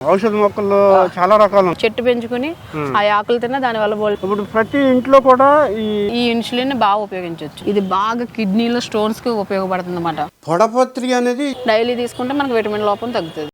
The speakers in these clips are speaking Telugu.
ఔషధ మొక్కల్లో చాలా రకాలు. చెట్టు పెంచుకుని ఆ ఆకులు తిన్నా దాని వల్ల ఇప్పుడు ప్రతి ఇంట్లో కూడా ఈ ఈ ఇన్సులిన్ బాగా ఉపయోగించవచ్చు ఇది బాగా కిడ్నీలో స్టోన్స్కి ఉపయోగపడుతుంది అనమాట పొడపత్రి అనేది డైలీ తీసుకుంటే మనకు విటమిన్ లోపం తగ్గుతుంది.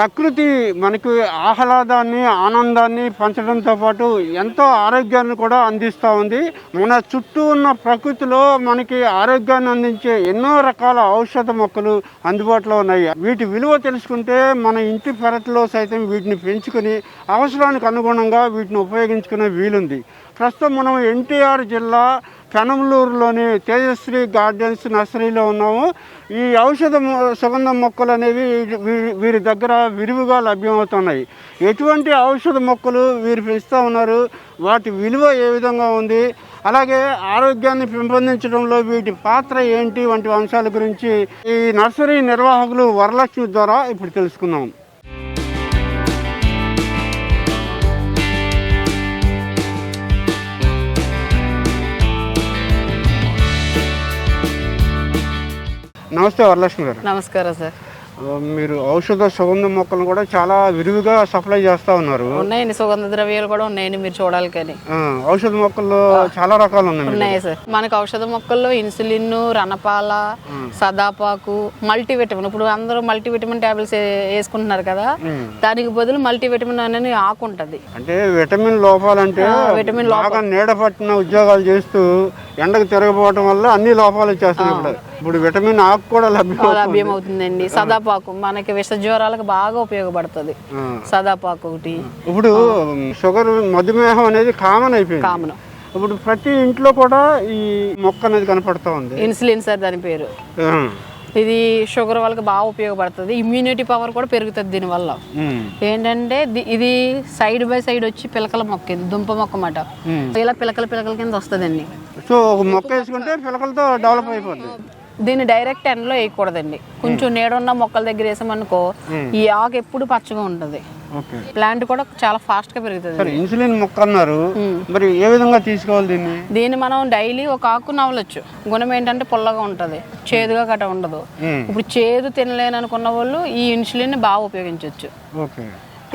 ప్రకృతి మనకి ఆహ్లాదాన్ని ఆనందాన్ని పంచడంతో పాటు ఎంతో ఆరోగ్యాన్ని కూడా అందిస్తూ ఉంది. మన చుట్టూ ఉన్న ప్రకృతిలో మనకి ఆరోగ్యాన్ని అందించే ఎన్నో రకాల ఔషధ మొక్కలు అందుబాటులో ఉన్నాయి. వీటి విలువ తెలుసుకుంటే మన ఇంటి పెరట్లో సైతం వీటిని పెంచుకుని అవసరానికి అనుగుణంగా వీటిని ఉపయోగించుకునే వీలుంది. ప్రస్తుతం మనం ఎన్టీఆర్ జిల్లా పెనమలూరులోని తేజశ్రీ గార్డెన్స్ నర్సరీలో ఉన్నాము. ఈ ఔషధ సుగంధ మొక్కలు అనేవి వీరి దగ్గర విరివిగా లభ్యమవుతున్నాయి. ఎటువంటి ఔషధ మొక్కలు వీరు పెంచుతూ ఉన్నారు? వాటి విలువ ఏ విధంగా ఉంది? అలాగే ఆరోగ్యాన్ని పెంపొందించడంలో వీటి పాత్ర ఏంటి? వంటి అంశాల గురించి ఈ నర్సరీ నిర్వాహకులు వరలక్ష్మి ద్వారా ఇప్పుడు తెలుసుకుందాం. నమస్తే వరలక్ష్మి గారు. నమస్కారం సార్. మీరు ఔషధ సుగంధ మొక్కలను కూడా చాలా విరివిగా సప్లై చేస్తూ ఉన్నారు. ఉన్నాయండి సుగంధ ద్రవ్యాలు కూడా ఉన్నాయండి మీరు చూడాలి కానీ. ఔషధ మొక్కల్లో చాలా రకాలు ఉన్నాయి ఉన్నాయి సార్. మనకు ఔషధ మొక్కల్లో ఇన్సులిన్ రణపాల సదాపాకు మల్టీవిటమిన్. ఇప్పుడు అందరూ మల్టీవిటమిన్ టాబ్లెట్స్ వేసుకుంటున్నారు కదా. దానికి బదులు మల్టీవిటమిన్ అనేది ఆకు ఉంటుంది. అంటే విటమిన్ లోపాలంటే విటమిన్ బాగా నీడ పట్టిన ఉద్యోగాలు చేస్తూ ఎండకు తిరగపోవటం వల్ల అన్ని లోపాలు వచ్చేస్తున్నాయి ఇప్పుడు విటమిన్ ఆకు కూడా లభ్యం లభ్యం అవుతుందండి సదాపాకు మనకి విష జ్వరాలకు బాగా ఉపయోగపడుతుంది. సదాపాకు ఒకటి. ఇప్పుడు షుగర్ మధుమేహం అనేది కామన్ అయిపోయింది. కామన్. ఇప్పుడు ప్రతి ఇంట్లో కూడా ఈ మొక్క అనేది కనపడుతూ ఉంది. ఇన్సులిన్ సార్ దాని పేరు. ఇది షుగర్ వాళ్ళకి బాగా ఉపయోగపడుతుంది. ఇమ్యూనిటీ పవర్ కూడా పెరుగుతుంది దీనివల్ల. ఏంటంటే ఇది సైడ్ బై సైడ్ వచ్చి పిలకల మొక్క ఇది దుంప మొక్క మాట ఇలా పిలకల పిలకల కింద వస్తుందండి. సో ఒక మొక్క వేసుకుంటే పిలకలతో డెవలప్ అయిపోద్ది. దీన్ని డైరెక్ట్ ఎండలో వేయకూడదండి. కొంచెం నీడున్న మొక్కల దగ్గర వేసామనుకో ఈ ఆకు ఎప్పుడు పచ్చగా ఉంటుంది. ప్లాంట్ కూడా చాలా ఫాస్ట్గా పెరుగుతుంది. ఇన్సులిన్ మొక్క అన్నారు. మరి ఏ విధంగా తీసుకోవాలి దీన్ని? దీన్ని మనం డైలీ ఒక ఆకు నవలొచ్చు. గుణం ఏంటంటే పుల్లగా ఉంటుంది. చేదుగా గట్ట ఉండదు. ఇప్పుడు చేదు తినలేను అనుకున్న వాళ్ళు ఈ ఇన్సులిన్ బాగా ఉపయోగించవచ్చు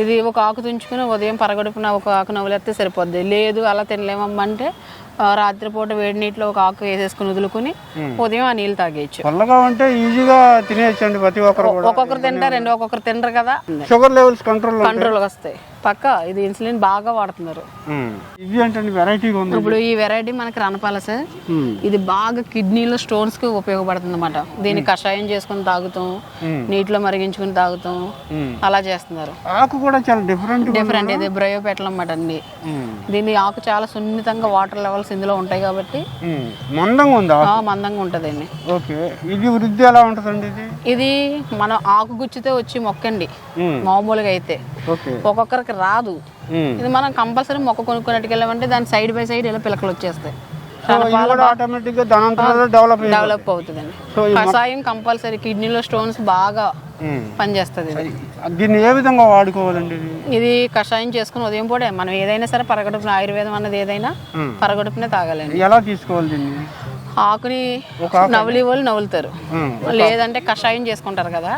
ఇది ఒక ఆకు తుంచుకుని ఉదయం పరగడుపున ఒక ఆకు నవ్వులేస్తే సరిపోద్ది. లేదు అలా తినలేమమ్మంటే ఆ, రాత్రిపూట వేడి నీటిలో ఒక ఆకు వేసేసుకుని వదులుకుని ఉదయం ఆ నీళ్ళు తాగేయచ్చు. చల్లగా ఉంటే ఈజీగా తినేయచ్చండి ప్రతి ఒక్కరు ఒక్కొక్కరు తింటారండి ఒక్కొక్కరు తినరు కదా. షుగర్ లెవెల్స్ కంట్రోల్ కంట్రోల్ వస్తాయి. పక్క ఇది ఇన్సులిన్ బాగా వాడుతున్నారు. ఉంది. ఇప్పుడు ఈ వెరైటీ మనకి రణపాల సార్. ఇది బాగా కిడ్నీలో స్టోన్స్కి ఉపయోగపడుతుంది అనమాట దీన్ని కషాయం చేసుకుని తాగుతాం నీటిలో మరిగించుకుని తాగుతాం. అలా చేస్తున్నారు. ఆకు కూడా చాలా డిఫరెంట్ డిఫరెంట్ ఇది బ్రయోపెట్లం అన్నమాట అండి దీని ఆకు చాలా సున్నితంగా వాటర్ లెవెల్స్ ఇందులో ఉంటాయి కాబట్టి. మందంగా ఉందా? మందంగా ఉంటుందండి. ఓకే. ఇది వృద్ధి ఎలా ఉంటుందండి ఇది? ఇది మనం ఆకు గుచ్చితే వచ్చి మొక్కండి. మామూలుగా అయితే. ఒక్కొక్కరికి రాదు. ఇది మనం కంపల్సరీ మొక్క కొనుక్కున్నట్టుకు వెళ్ళామంటే దాని సైడ్ బై సైడ్ ఇలా పిలకలు వచ్చేస్తాయి. డెవలప్ అవుతుందండి. కషాయం కంపల్సరీ కిడ్నీలో స్టోన్స్ బాగా. పనిచేస్తుంది ఇది. దీన్ని ఏ విధంగా వాడుకోవాలండి ఇది? కషాయం చేసుకుని ఉదయం పూట మనం ఏదైనా సరే పరగడుపున ఆయుర్వేదం అన్నది ఏదైనా. పరగడుపునే తాగాలండి. ఎలా తీసుకోవాలి దీన్ని? ఆకుని నవలి వాళ్ళు నవ్వులుతారు. లేదంటే కషాయం చేసుకుంటారు కదా.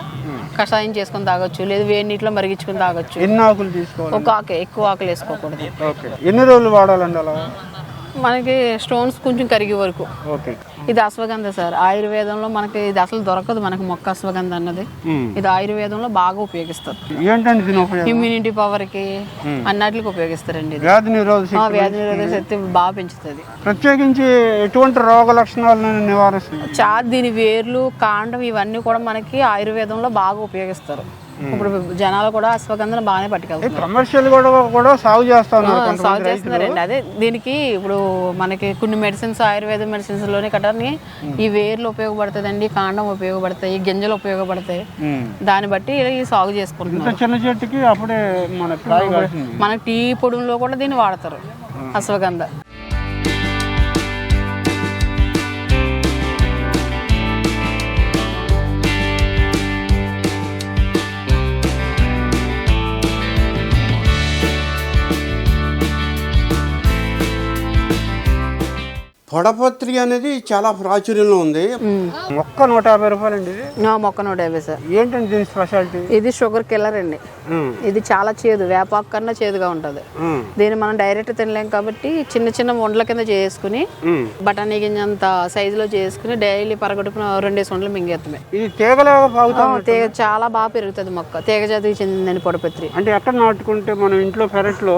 కషాయం చేసుకుని తాగొచ్చు లేదు వేడి నీటిలో మరిగించుకుని తాగొచ్చు. ఎన్ని ఆకులు తీసుకోవాలి? ఒక ఆకే ఎక్కువ ఆకులు వేసుకోకూడదు. ఎన్ని రోజులు వాడాలండి అలా? మనకి స్టోన్స్ కొంచెం కరిగే వరకు. ఓకే. ఇది అశ్వగంధ సార్. ఆయుర్వేదంలో మనకి ఇది అసలు దొరకదు మనకి మొక్క అశ్వగంధ అన్నది. ఇది ఆయుర్వేదంలో బాగా ఉపయోగిస్తారు. ఏంటండి ఇమ్యూనిటీ పవర్కి అన్నిటికి ఉపయోగిస్తారండి వ్యాధి నిరోధక వ్యాధి నిరోధక శక్తి బాగా పెంచుతుంది. ప్రత్యేకించి ఎటువంటి రోగ లక్షణాలను నివారిస్తుంది? చా దీని వేర్లు కాండం ఇవన్నీ కూడా మనకి ఆయుర్వేదంలో బాగా ఉపయోగిస్తారు. ఇప్పుడు జనాలు కూడా అశ్వగంధను బాగానే పట్టుకెళ్తారు కమర్షియల్ కూడా కూడా సాగు చేస్తా ఉన్నారు సాగు చేస్తున్నారండి. అదే దీనికి ఇప్పుడు మనకి కొన్ని మెడిసిన్స్ ఆయుర్వేద మెడిసిన్స్లోనే కట్టని ఈ వేర్లు ఉపయోగపడుతుందండి కాండం ఉపయోగపడతాయి గింజలు ఉపయోగపడతాయి. దాన్ని బట్టి ఈ సాగు చేసుకుంటున్నారు. ఇంత చిన్న చెట్టుకి అప్పుడే మన మనకి టీ పొడుల్లో కూడా దీన్ని వాడతారు అశ్వగంధ. పొడపత్రి అనేది చాలా ప్రాచుర్యంలో ఉంది. మొక్క నూట యాభై రూపాయలు అండి మొక్క నూట యాభై సార్. ఏంటండి దీని స్పెషాలిటీ? ఇది షుగర్ కిల్లర్ అండి. ఇది చాలా చేదు వేపాకు కన్నా చేదుగా ఉంటుంది. దీన్ని మనం డైరెక్ట్ తినలేం కాబట్టి చిన్న చిన్న వండల కింద చేసుకుని. బఠానీ గింజంత సైజులో చేసుకుని డైలీ పరగడుపున రెండేసి వండలు మింగేత్తమే. ఇది తీగలాగా తీగ చాలా బాగా పెరుగుతుంది మొక్క. తీగ జాతికి చెందిందని పొడపత్రి. అంటే ఎక్కడ నాటుకుంటే మనం ఇంట్లో పెరట్లో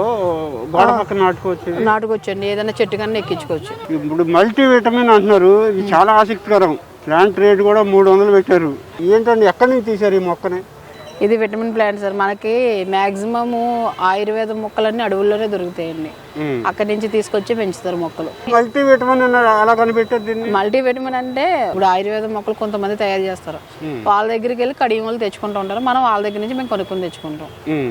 గోడ పక్కన నాటుకోవచ్చు ఇది? నాటుకొచ్చండి ఏదైనా చెట్టు కన్నా ఎక్కించుకోవచ్చు. ఇప్పుడు మల్టీ విటమిన్ అంటున్నారు. ఇది చాలా ఆసక్తికరం. ప్లాంట్ రేట్ కూడా మూడు వందలు పెట్టారు. ఏంటండి ఎక్కడి నుంచి తీశారు ఈ మొక్కని? ఇది విటమిన్ ప్లాంట్ సార్ మనకి మాక్సిమము ఆయుర్వేద మొక్కలన్నీ అడవుల్లోనే దొరుకుతాయండి. అక్కడి నుంచి తీసుకొచ్చి పెంచుతారు మొక్కలు. మల్టీ విటమిన్ అన్నారు అలా కనిపెట్టారు దీన్ని? మల్టీ విటమిన్ అంటే ఇప్పుడు ఆయుర్వేద మొక్కలు కొంతమంది తయారు చేస్తారు. వాళ్ళ దగ్గరికి వెళ్ళి కడియం వాళ్ళు తెచ్చుకుంటూ ఉంటారు. మనం వాళ్ళ దగ్గర నుంచి మేము కొనుక్కొని తెచ్చుకుంటాం.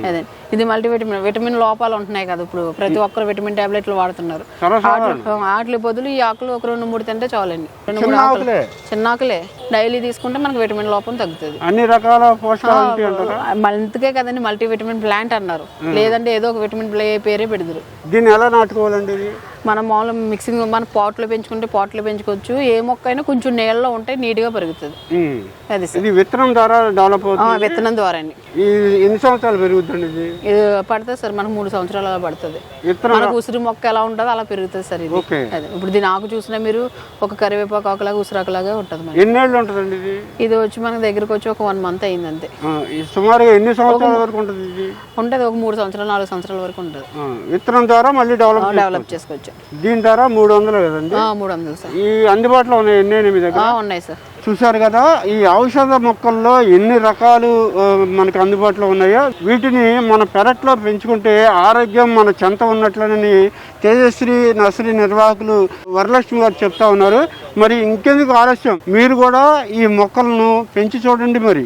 అదే. ఇది మల్టీ విటమిన్ విటమిన్ లోపాలు ఉంటున్నాయి కదా ఇప్పుడు. ప్రతి ఒక్కరు విటమిన్ టాబ్లెట్లు వాడుతున్నారు. వాటి బదులు ఈ ఆకులు ఒక రెండు మూడు తింటే చాలండి. రెండు మూడు ఆకులే. చిన్న ఆకులే. డైలీ తీసుకుంటే మనకు విటమిన్ లోపం తగ్గుతుంది. అన్ని రకాల మంత్కే కదండి మల్టీ విటమిన్ ప్లాంట్ అన్నారు లేదంటే ఏదో ఒక విటమిన్ ప్లే పేరే పెడదురు దీన్ని ఎలా నాటుకోవాలండి మనం మామూలు మిక్సింగ్ మన పాట్లో పెంచుకుంటే పాట్లో పెంచుకోవచ్చు. ఏ మొక్క అయినా కొంచెం నీళ్ళలో ఉంటే నీట్గా పెరుగుతుంది. అది ఇది విత్తనం ద్వారా డెవలప్ అవుతుంది? విత్తనం ద్వారా ఎన్ని సంవత్సరాలు పెరుగుతుంది ఇది? ఇది పడుతుంది సార్ మనకు మూడు సంవత్సరాలు అలా పడుతుంది మనకు ఉసిరి మొక్క ఎలా ఉంటుందో అలా పెరుగుతుంది సార్ ఇది. అదే. ఇప్పుడు దీని ఆకు చూసినా మీరు ఒక కరివేపాకు ఆకులాగా ఉసిరాకులాగా ఉంటుంది మనకి. ఎన్నేళ్ళు ఉంటుందండి ఇది? ఇది వచ్చి మన దగ్గరకు వచ్చి ఒక వన్ మంత్ అయింది అంతే సుమారుగా ఎన్ని సంవత్సరాల వరకు ఉంటుంది ఇది? ఉంటుంది ఒక మూడు సంవత్సరాలు నాలుగు సంవత్సరాల వరకు ఉంటుంది. విత్తనం ద్వారా మళ్ళీ డెవలప్ డెవలప్ చేసుకోవచ్చు. దీని ద్వారా మూడు వందలు కదండి? మూడు వందలు సార్. ఈ అందుబాటులో ఉన్నాయి ఎన్ని మీ దగ్గర? ఉన్నాయి సార్. చూశారు కదా ఈ ఔషధ మొక్కల్లో ఎన్ని రకాలు మనకు అందుబాటులో ఉన్నాయో వీటిని మన పెరట్లో పెంచుకుంటే ఆరోగ్యం మన చెంత ఉన్నట్లనని తేజశ్రీ నర్సరీ నిర్వాహకులు వరలక్ష్మి గారు చెప్తా ఉన్నారు. మరి ఇంకెందుకు ఆలస్యం? మీరు కూడా ఈ మొక్కలను పెంచి చూడండి మరి.